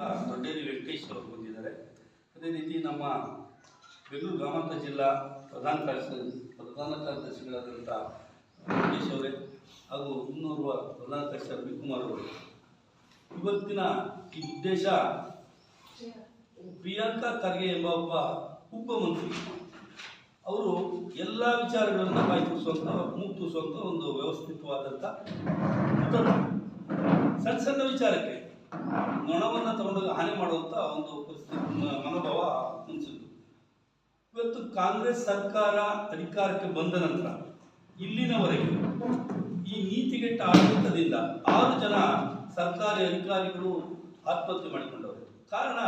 ದೊಡ್ಡೇರಿ ವೆಂಕಟೇಶ್ ಅವರು ಬಂದಿದ್ದಾರೆ. ಅದೇ ರೀತಿ ನಮ್ಮ ಬೆಂಗಳೂರು ಗ್ರಾಮಾಂತರ ಜಿಲ್ಲಾ ಪ್ರಧಾನ ಕಾರ್ಯದರ್ಶಿ, ಪ್ರಧಾನ ಕಾರ್ಯದರ್ಶಿಗಳಾದಂಥ ವೆಂಕಟೇಶ್ ಅವರೇ ಹಾಗೂ ಇನ್ನೋರ್ವ ಪ್ರಧಾನ ಕಾರ್ಯದರ್ಶಿ ರವಿಕುಮಾರ್ ಅವರು. ಇವತ್ತಿನ ಈ ಉದ್ದೇಶ ಪ್ರಿಯಾಂಕಾ ಖರ್ಗೆ ಎಂಬ ಒಬ್ಬ ಉಪಮಂತ್ರಿ. ಅವರು ಎಲ್ಲ ವಿಚಾರಗಳನ್ನು ಬಾಯ್ತುಸುವಂಥ ಮೂಗ್ತುಸುವಂಥ ಒಂದು ವ್ಯವಸ್ಥಿತವಾದಂಥ. ಸಣ್ಣ ಸಣ್ಣ ವಿಚಾರಕ್ಕೆ ನೊಣವನ್ನು ತಗೊಂಡು ಹಾನಿ ಮಾಡುವಂಥ ಒಂದು ಮನೋಭಾವ ಮುಂಚಿತ್ತು ಇವತ್ತು ಕಾಂಗ್ರೆಸ್ ಸರ್ಕಾರ ಅಧಿಕಾರಕ್ಕೆ ಬಂದ ನಂತರ ಇಲ್ಲಿನವರೆಗೆ ಈ ನೀತಿಗೆಟ್ಟ ಆಡಳಿತದಿಂದ ಆರು ಜನ ಸರ್ಕಾರಿ ಅಧಿಕಾರಿಗಳು ಆತ್ಮಹತ್ಯೆ ಮಾಡಿಕೊಂಡವರು. ಕಾರಣ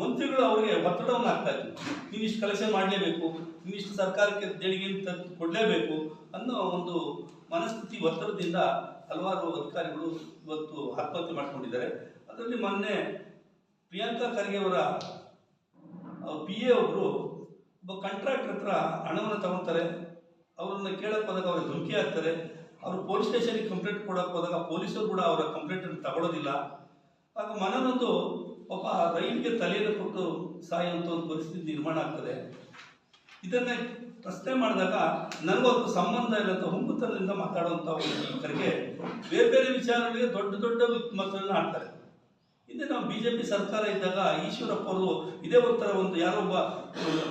ಮಂತ್ರಿಗಳು ಅವರಿಗೆ ಒತ್ತಡವನ್ನು ಹಾಕ್ತಾ ಇದ್ರು. ನೀವಿಷ್ಟು ಕಲೆಕ್ಷನ್ ಮಾಡಲೇಬೇಕು, ನೀವಿಷ್ಟು ಸರ್ಕಾರಕ್ಕೆ ದೇಣಿಗೆ ತಂದು ಕೊಡಲೇಬೇಕು ಅನ್ನೋ ಒಂದು ಮನಸ್ಥಿತಿ ಒತ್ತಡದಿಂದ ಹಲವಾರು ಅಧಿಕಾರಿಗಳು ಇವತ್ತು ಆತ್ಮಹತ್ಯೆ ಮಾಡ್ಕೊಂಡಿದ್ದಾರೆ. ಅದರಲ್ಲಿ ಮೊನ್ನೆ ಪ್ರಿಯಾಂಕಾ ಖರ್ಗೆ ಅವರ ಪಿ ಎ ಒಬ್ಬರು ಒಬ್ಬ ಕಾಂಟ್ರಾಕ್ಟರ್ ಹತ್ರ ಹಣವನ್ನು ತಗೊಳ್ತಾರೆ ಅವ್ರನ್ನ ಕೇಳಕ್ಕೆ ಹೋದಾಗ ಅವ್ರಿಗೆ ಧಮಕಿ ಹಾಕ್ತಾರೆ. ಅವರು ಪೊಲೀಸ್ ಸ್ಟೇಷನ್ಗೆ ಕಂಪ್ಲೇಂಟ್ ಕೊಡಕ್ಕೆ ಹೋದಾಗ ಪೊಲೀಸರು ಕೂಡ ಅವರ ಕಂಪ್ಲೇಂಟನ್ನು ತಗೊಳ್ಳೋದಿಲ್ಲ ಆಗ ಮನನೊಂದು ಒಬ್ಬ ರೈಲ್ಗೆ ತಲೆಯನ್ನು ಕೊಟ್ಟು ಸಾಯುವಂಥ ಒಂದು ಪರಿಸ್ಥಿತಿ ನಿರ್ಮಾಣ ಆಗ್ತದೆ. ಇದನ್ನೇ ಪ್ರಶ್ನೆ ಮಾಡಿದಾಗ ನನಗೊಂದು ಸಂಬಂಧ ಇಲ್ಲ ಅಂತ ಹುಂಬುತನದಿಂದ ಮಾತಾಡುವಂಥ ಒಂದು ಕರೆಗೆ ಬೇರೆ ಬೇರೆ ವಿಚಾರಗಳಿಗೆ ದೊಡ್ಡ ದೊಡ್ಡ ಮತಗಳನ್ನು ಆಡ್ತಾರೆ ಹಿಂದೆ ನಾವು ಬಿ ಜೆ ಪಿ ಸರ್ಕಾರ ಇದ್ದಾಗ ಈಶ್ವರಪ್ಪ ಅವರು ಇದೇ ಒಂಥರ ಒಂದು ಯಾರೋ ಒಬ್ಬ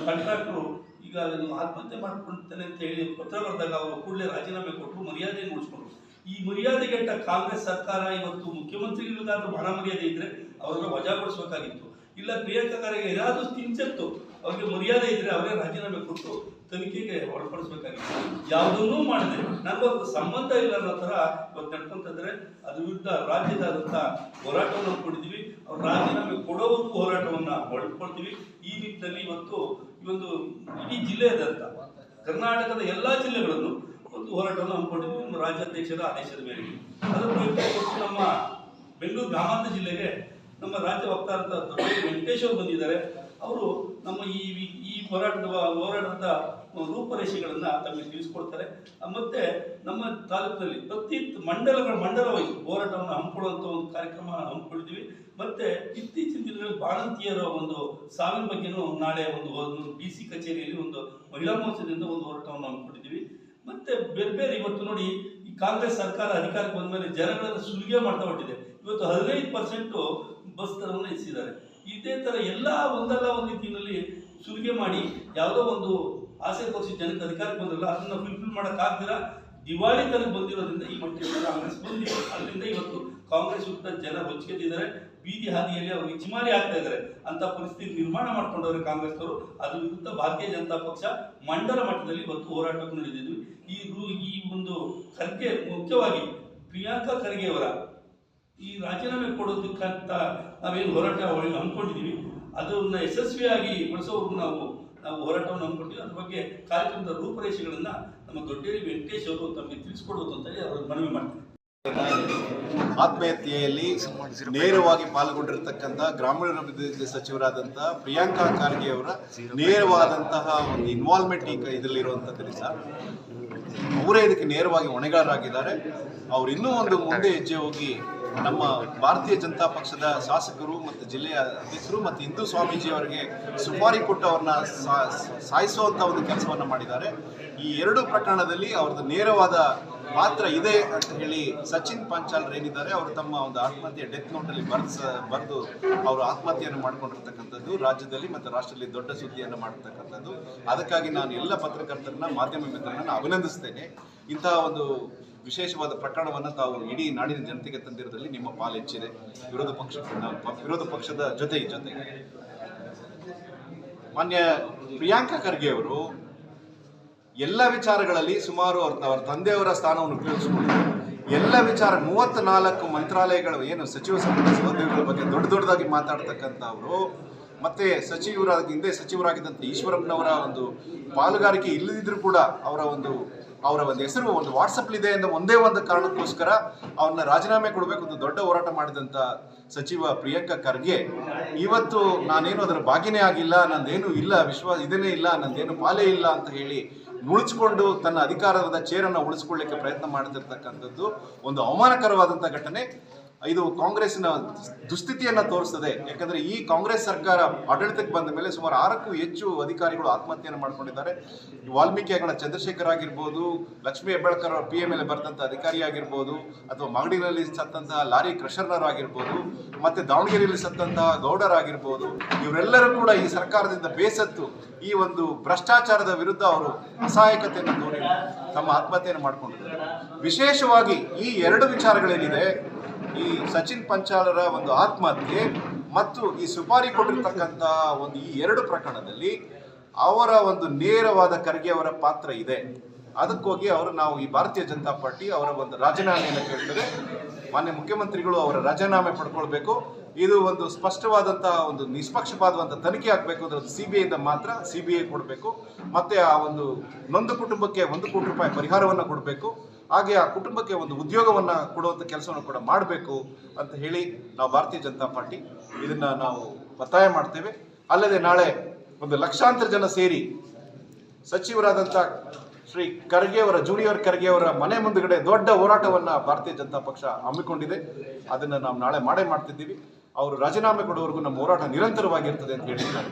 ಕಾಂಟ್ರಾಕ್ಟ್ರು ಈಗ ಆತ್ಮಹತ್ಯೆ ಮಾಡ್ಕೊಳ್ತೇನೆ ಅಂತ ಹೇಳಿ ಪತ್ರ ಬರೆದಾಗ ಅವರು ಕೂಡಲೇ ರಾಜೀನಾಮೆ ಕೊಟ್ಟರು ಮರ್ಯಾದೆ ಉಳಿಸ್ಕೊಂಡ್ರು. ಈ ಮರ್ಯಾದೆಗೆಟ್ಟ ಕಾಂಗ್ರೆಸ್ ಸರ್ಕಾರ ಇವತ್ತು ಮುಖ್ಯಮಂತ್ರಿಗಳಿಗಾದ್ರೂ ಬಹಳ ಮರ್ಯಾದೆ ಇದ್ರೆ ವಜಾ ವಜಾಗೊಳಿಸಬೇಕಾಗಿತ್ತು. ಇಲ್ಲ ಪ್ರಿಯಾಂಕಾ ಖರ್ಗೆ ಏನಾದರೂ ತಿಂಚತ್ತು, ಅವ್ರಿಗೆ ಮರ್ಯಾದೆ ಇದ್ರೆ ಅವರೇ ರಾಜೀನಾಮೆ ಕೊಟ್ಟು ತನಿಖೆಗೆ ಒಳಪಡಿಸ್ಬೇಕಾಗಿತ್ತು. ಯಾವುದನ್ನೂ ಮಾಡಿದೆ, ನನಗೊಂದು ಸಂಬಂಧ ಇಲ್ಲ ಅನ್ನೋ ಥರ ಇವತ್ತು ನಡ್ಕೊಂತಿದ್ರೆ ಅದ್ರ ವಿರುದ್ಧ ರಾಜ್ಯದಾದಂಥ ಹೋರಾಟವನ್ನು ಕೊಡಿದ್ವಿ. ಅವ್ರು ರಾಜೀನಾಮೆ ಕೊಡೋವರೆಗೂ ಹೋರಾಟವನ್ನು ಒಳಪಡ್ತೀವಿ. ಈ ನಿಟ್ಟಿನಲ್ಲಿ ಇವತ್ತು ಈ ಇಡೀ ಜಿಲ್ಲೆಯಾದಂಥ ಕರ್ನಾಟಕದ ಎಲ್ಲ ಜಿಲ್ಲೆಗಳನ್ನು ಒಂದು ಹೋರಾಟವನ್ನು ಹಮ್ಮಿಕೊಂಡಿದ್ವಿ ನಮ್ಮ ರಾಜ್ಯಾಧ್ಯಕ್ಷರ ಆದೇಶದ ಮೇರೆಗೆ. ಅದರ ಇವತ್ತು ನಮ್ಮ ಬೆಂಗಳೂರು ಗ್ರಾಮಾಂತರ ಜಿಲ್ಲೆಗೆ ನಮ್ಮ ರಾಜ್ಯ ವಕ್ತಾರಂತ ವೆಂಕಟೇಶ್ ಅವರು ಬಂದಿದ್ದಾರೆ. ಅವರು ನಮ್ಮ ಈ ಹೋರಾಟದ ಹೋರಾಟದ ರೂಪರೇಷೆಗಳನ್ನು ತಮಗೆ ತಿಳಿಸ್ಕೊಡ್ತಾರೆ. ಮತ್ತೆ ನಮ್ಮ ತಾಲೂಕಿನಲ್ಲಿ ಪ್ರತಿ ಮಂಡಲಗಳ ಮಂಡಲವಾಗಿ ಹೋರಾಟವನ್ನು ಹಮ್ಮಿಕೊಳ್ಳುವಂಥ ಒಂದು ಕಾರ್ಯಕ್ರಮ ಹಮ್ಮಿಕೊಂಡಿದ್ದೀವಿ. ಮತ್ತೆ ಇತ್ತೀಚಿನ ದಿನಗಳಲ್ಲಿ ಬಾಣಂತಿಯರ ಒಂದು ಸಾವಿನ ಬಗ್ಗೆನೂ ನಾಳೆ ಒಂದು ಡಿ ಸಿ ಕಚೇರಿಯಲ್ಲಿ ಒಂದು ಮಹಿಳಾ ಮೋರ್ಚಾದಿಂದ ಒಂದು ಹೋರಾಟವನ್ನು ಹಮ್ಮಿಕೊಂಡಿದ್ದೀವಿ. ಮತ್ತೆ ಬೇರೆ ಬೇರೆ ಇವತ್ತು ನೋಡಿ ಈ ಕಾಂಗ್ರೆಸ್ ಸರ್ಕಾರ ಅಧಿಕಾರಕ್ಕೆ ಬಂದ ಮೇಲೆ ಜನಗಳನ್ನು ಸುಲಿಗೆ ಮಾಡ್ತಾ ಹೊಟ್ಟಿದೆ ಇವತ್ತು ಹದಿನೈದು ಪರ್ಸೆಂಟು ಬಸ್ ದರವನ್ನು ಹೆಚ್ಚಿದ್ದಾರೆ ಇದೇ ಥರ ಎಲ್ಲ ಒಂದಲ್ಲ ಒಂದು ರೀತಿಯಲ್ಲಿ ಸುಲಿಗೆ ಮಾಡಿ ಯಾವುದೋ ಒಂದು ಆಸೆ ತೋರಿಸಿ ಜನಕ್ಕೆ ಅಧಿಕಾರಕ್ಕೆ ಬಂದಿರಲ್ಲ, ಅದನ್ನ ಫುಲ್ಫಿಲ್ ಮಾಡೋಕ್ಕಾಗ್ದಿರ ದಿವಾಳಿ ತನಕ ಬಂದಿರೋದ್ರಿಂದ ಈ ಮಟ್ಟಿಗೆ ಕಾಂಗ್ರೆಸ್ ಬಂದಿದೆ ಅದರಿಂದ ಇವತ್ತು ಕಾಂಗ್ರೆಸ್ ವಿರುದ್ಧ ಜನ ರೊಚ್ಚಿಗೆದ್ದಿದ್ದಾರೆ ಬೀದಿ ಹಾದಿಯಲ್ಲಿ ಅವ್ರಿಗೆ ಚಿಮಾರಿ ಆಗ್ತಾ ಇದ್ದಾರೆ. ಅಂತ ಪರಿಸ್ಥಿತಿ ನಿರ್ಮಾಣ ಮಾಡ್ಕೊಂಡವ್ರೆ ಕಾಂಗ್ರೆಸ್ನವರು. ಅದ್ರ ವಿರುದ್ಧ ಭಾರತೀಯ ಜನತಾ ಪಕ್ಷ ಮಂಡಲ ಮಟ್ಟದಲ್ಲಿ ಇವತ್ತು ಹೋರಾಟಕ್ಕೆ ನಡೆದಿದ್ವಿ. ಈ ಈ ಒಂದು ಖರ್ಗೆ ಮುಖ್ಯವಾಗಿ ಪ್ರಿಯಾಂಕಾ ಖರ್ಗೆ ಅವರ ಈ ರಾಜೀನಾಮೆ ಕೊಡೋದಕ್ಕಂತ ನಾವೇನು ಹೋರಾಟ ಹಮ್ಮಿಕೊಂಡಿದ್ದೀವಿ. ಅದನ್ನ ಯಶಸ್ವಿಯಾಗಿ ಬಳಸೋವರೆಗೂ ನಾವು ನಾವು ಹೋರಾಟವನ್ನು ಹಮ್ಮಿಕೊಡ್ತೀವಿ ಅದ್ರ ಬಗ್ಗೆ ಕಾರ್ಯಕ್ರಮದ ರೂಪರೇಷೆಗಳನ್ನು ನಮ್ಮ ದೊಡ್ಡೇರಿ ವೆಂಕಟೇಶ್ ಅವರು ತಮಗೆ ತಿಳಿಸ್ಕೊಡ್ಬೋದು ಅಂತ ಹೇಳಿ ಅವ್ರಿಗೆ ಮನವಿ ಮಾಡ್ತೀನಿ ಆತ್ಮಹತ್ಯೆಯಲ್ಲಿ ನೇರವಾಗಿ ಪಾಲ್ಗೊಂಡಿರತಕ್ಕಂಥ ಗ್ರಾಮೀಣಾಭಿವೃದ್ಧಿ ಸಚಿವರಾದಂತಹ ಪ್ರಿಯಾಂಕಾ ಖಾರ್ಗೆ ಅವರ ನೇರವಾದಂತಹ ಒಂದು ಇನ್ವಾಲ್ವ್ಮೆಂಟ್ ಈಗ ಇದರಲ್ಲಿರುವಂತ ಸರ್. ಅವರೇ ಇದಕ್ಕೆ ನೇರವಾಗಿ ಹೊಣೆಗಾರರಾಗಿದ್ದಾರೆ. ಅವ್ರು ಇನ್ನೂ ಒಂದು ಮುಂದೆ ಹೆಜ್ಜೆ ಹೋಗಿ ನಮ್ಮ ಭಾರತೀಯ ಜನತಾ ಪಕ್ಷದ ಶಾಸಕರು ಮತ್ತು ಜಿಲ್ಲೆಯ ಅಧ್ಯಕ್ಷರು ಮತ್ತು ಹಿಂದೂ ಸ್ವಾಮೀಜಿ ಅವರಿಗೆ ಸುಪಾರಿ ಕೊಟ್ಟು ಅವ್ರನ್ನ ಸಾ- ಸಾಯಿಸುವಂಥ ಒಂದು ಕೆಲಸವನ್ನ ಮಾಡಿದ್ದಾರೆ. ಈ ಎರಡು ಪ್ರಕರಣದಲ್ಲಿ ಅವ್ರದ್ದು ನೇರವಾದ ಪಾತ್ರ ಇದೆ ಅಂತ ಹೇಳಿ ಸಚಿನ್ ಪಾಂಚಾಲ್ ಏನಿದ್ದಾರೆ, ಅವರು ತಮ್ಮ ಒಂದು ಆತ್ಮಹತ್ಯೆ ಡೆತ್ ನೋಟಲ್ಲಿ ಬರ್ಸ, ಬರೆದು ಅವರು ಆತ್ಮಹತ್ಯೆಯನ್ನು ಮಾಡ್ಕೊಂಡಿರ್ತಕ್ಕಂಥದ್ದು ರಾಜ್ಯದಲ್ಲಿ ಮತ್ತು ರಾಷ್ಟ್ರದಲ್ಲಿ ದೊಡ್ಡ ಸುದ್ದಿಯನ್ನು ಮಾಡಿರ್ತಕ್ಕಂಥದ್ದು ಅದಕ್ಕಾಗಿ ನಾನು ಎಲ್ಲ ಪತ್ರಕರ್ತರನ್ನ, ಮಾಧ್ಯಮ ಮಿತ್ರರನ್ನ ಅಭಿನಂದಿಸ್ತೇನೆ. ಇಂತಹ ಒಂದು ವಿಶೇಷವಾದ ಪ್ರಕರಣವನ್ನು ತಾವು ಇಡೀ ನಾಡಿನ ಜನತೆಗೆ ತಂದಿರೋದ್ರಲ್ಲಿ ನಿಮ್ಮ ಪಾಲು ಹೆಚ್ಚಿದೆ ವಿರೋಧ ಪಕ್ಷ ವಿರೋಧ ಪಕ್ಷದ ಜೊತೆ, ಜೊತೆಗೆ. ಮಾನ್ಯ ಪ್ರಿಯಾಂಕಾ ಖರ್ಗೆ ಅವರು ಎಲ್ಲ ವಿಚಾರಗಳಲ್ಲಿ ಸುಮಾರು ಅವ್ರ ಅವರ ತಂದೆಯವರ ಸ್ಥಾನವನ್ನು ಉಪಯೋಗಿಸಿಕೊಂಡು ಎಲ್ಲ ವಿಚಾರ ಮೂವತ್ತ್ ನಾಲ್ಕು ಮಂತ್ರಾಲಯಗಳು, ಏನು ಸಚಿವ ಸಂಪುಟ ಸಹೋದ್ಯೋಗಿಗಳ ಬಗ್ಗೆ ದೊಡ್ಡ ದೊಡ್ಡದಾಗಿ ಮಾತಾಡ್ತಕ್ಕಂಥ ಅವರು ಮತ್ತೆ ಸಚಿವರಾಗಿ, ಹಿಂದೆ ಸಚಿವರಾಗಿದ್ದಂಥ ಈಶ್ವರಪ್ಪನವರ ಒಂದು ಪಾಲುಗಾರಿಕೆ ಇಲ್ಲದಿದ್ರೂ ಕೂಡ ಅವರ ಒಂದು ಅವರ ಒಂದು ಹೆಸರು, ಒಂದು ವಾಟ್ಸಪ್ಲಿದೆ ಎಂದ ಒಂದೇ ಒಂದು ಕಾರಣಕ್ಕೋಸ್ಕರ ಅವನ್ನ ರಾಜೀನಾಮೆ ಕೊಡಬೇಕು ಅಂತ ದೊಡ್ಡ ಹೋರಾಟ ಮಾಡಿದಂಥ ಸಚಿವ ಪ್ರಿಯಾಂಕಾ ಖರ್ಗೆ, ಇವತ್ತು ನಾನೇನು ಅದರ ಭಾಗಿನೇ ಆಗಿಲ್ಲ, ನಂದೇನು ಇಲ್ಲ, ವಿಶ್ವಾಸ, ಇದನ್ನೇ ಇಲ್ಲ, ನಂದೇನು ಪಾಲೇ ಇಲ್ಲ ಅಂತ ಹೇಳಿ ನುಳಿಸ್ಕೊಂಡು ತನ್ನ ಅಧಿಕಾರದ ಚೇರನ್ನು ಉಳಿಸ್ಕೊಳ್ಳಿಕ್ಕೆ ಪ್ರಯತ್ನ ಮಾಡ್ತಿರ್ತಕ್ಕಂಥದ್ದು ಒಂದು ಅವಮಾನಕರವಾದಂಥ ಘಟನೆ. ಇದು ಕಾಂಗ್ರೆಸ್ನ ದುಸ್ಥಿತಿಯನ್ನು ತೋರಿಸ್ತದೆ. ಯಾಕಂದ್ರೆ ಈ ಕಾಂಗ್ರೆಸ್ ಸರ್ಕಾರ ಆಡಳಿತಕ್ಕೆ ಬಂದ ಮೇಲೆ ಸುಮಾರು ಆರಕ್ಕೂ ಹೆಚ್ಚು ಅಧಿಕಾರಿಗಳು ಆತ್ಮಹತ್ಯೆಯನ್ನು ಮಾಡ್ಕೊಂಡಿದ್ದಾರೆ. ವಾಲ್ಮೀಕಿ ಹೆಗಡ ಚಂದ್ರಶೇಖರ್ ಆಗಿರ್ಬೋದು ಲಕ್ಷ್ಮೀ ಹೆಬ್ಬಾಳ್ಕರ್ ಅವರ ಪಿ ಎಂ ಎಲ್ ಬರೆದಂತ ಅಧಿಕಾರಿ ಆಗಿರ್ಬೋದು ಅಥವಾ ಮಾಗಡಿನಲ್ಲಿ ಸತ್ತಂತಹ ಲಾರಿ ಕ್ರಷರ್ನರ್ ಆಗಿರ್ಬೋದು ಮತ್ತೆ ದಾವಣಗೆರೆಯಲ್ಲಿ ಸತ್ತಂತಹ ಗೌಡರಾಗಿರ್ಬೋದು, ಇವರೆಲ್ಲರೂ ಕೂಡ ಈ ಸರ್ಕಾರದಿಂದ ಬೇಸತ್ತು ಈ ಒಂದು ಭ್ರಷ್ಟಾಚಾರದ ವಿರುದ್ಧ ಅವರು ಅಸಹಾಯಕತೆಯನ್ನು ತೋರಿ ತಮ್ಮ ಆತ್ಮಹತ್ಯೆಯನ್ನು ಮಾಡಿಕೊಂಡಿದ್ದಾರೆ. ವಿಶೇಷವಾಗಿ ಈ ಎರಡು ವಿಚಾರಗಳೇನಿದೆ ಈ ಸಚಿನ್ ಪಂಚಾಲರ ಒಂದು ಆತ್ಮಹತ್ಯೆ ಮತ್ತು ಈ ಸುಪಾರಿ ಕೊಟ್ಟಿರ್ತಕ್ಕಂಥ ಒಂದು ಈ ಎರಡು ಪ್ರಕರಣದಲ್ಲಿ ಅವರ ಒಂದು ನೇರವಾದ ಖರ್ಗೆ ಅವರ ಪಾತ್ರ ಇದೆ. ಅದಕ್ಕೋಗಿ ಅವರು ನಾವು ಈ ಭಾರತೀಯ ಜನತಾ ಪಾರ್ಟಿ ಅವರ ಒಂದು ರಾಜೀನಾಮೆಯನ್ನು ಕೇಳ್ತಾರೆ ಮಾನ್ಯ ಮುಖ್ಯಮಂತ್ರಿಗಳು ಅವರ ರಾಜೀನಾಮೆ ಪಡ್ಕೊಳ್ಬೇಕು. ಇದು ಒಂದು ಸ್ಪಷ್ಟವಾದಂತಹ ಒಂದು ನಿಷ್ಪಕ್ಷಪಾತವಂತ ತನಿಖೆ ಆಗಬೇಕು ಅಂದ್ರೆ ಸಿ ಬಿ ಐಯಿಂದ ಮಾತ್ರ ಸಿ ಬಿ ಐ ಕೊಡಬೇಕು. ಮತ್ತೆ ಆ ಒಂದು ನೊಂದು ಕುಟುಂಬಕ್ಕೆ ಒಂದು ಕೋಟಿ ರೂಪಾಯಿ ಪರಿಹಾರವನ್ನು ಕೊಡಬೇಕು. ಹಾಗೆ ಆ ಕುಟುಂಬಕ್ಕೆ ಒಂದು ಉದ್ಯೋಗವನ್ನ ಕೊಡುವಂಥ ಕೆಲಸವನ್ನು ಕೂಡ ಮಾಡಬೇಕು ಅಂತ ಹೇಳಿ ನಾವು ಭಾರತೀಯ ಜನತಾ ಪಾರ್ಟಿ ಇದನ್ನ ನಾವು ಒತ್ತಾಯ ಮಾಡ್ತೇವೆ. ಅಲ್ಲದೆ ನಾಳೆ ಒಂದು ಲಕ್ಷಾಂತರ ಜನ ಸೇರಿ ಸಚಿವರಾದಂಥ ಶ್ರೀ ಖರ್ಗೆ ಅವರ, ಜೂನಿಯರ್ ಖರ್ಗೆ ಅವರ ಮನೆ ಮುಂದುಗಡೆ ದೊಡ್ಡ ಹೋರಾಟವನ್ನು ಭಾರತೀಯ ಜನತಾ ಪಕ್ಷ ಹಮ್ಮಿಕೊಂಡಿದೆ. ಅದನ್ನ ನಾವು ನಾಳೆ ಮಾಡೇ ಮಾಡ್ತಿದ್ದೀವಿ. ಅವರು ರಾಜೀನಾಮೆ ಕೊಡುವವರೆಗೂ ನಮ್ಮ ಹೋರಾಟ ನಿರಂತರವಾಗಿರ್ತದೆ ಅಂತ ಹೇಳಿ ನಾನು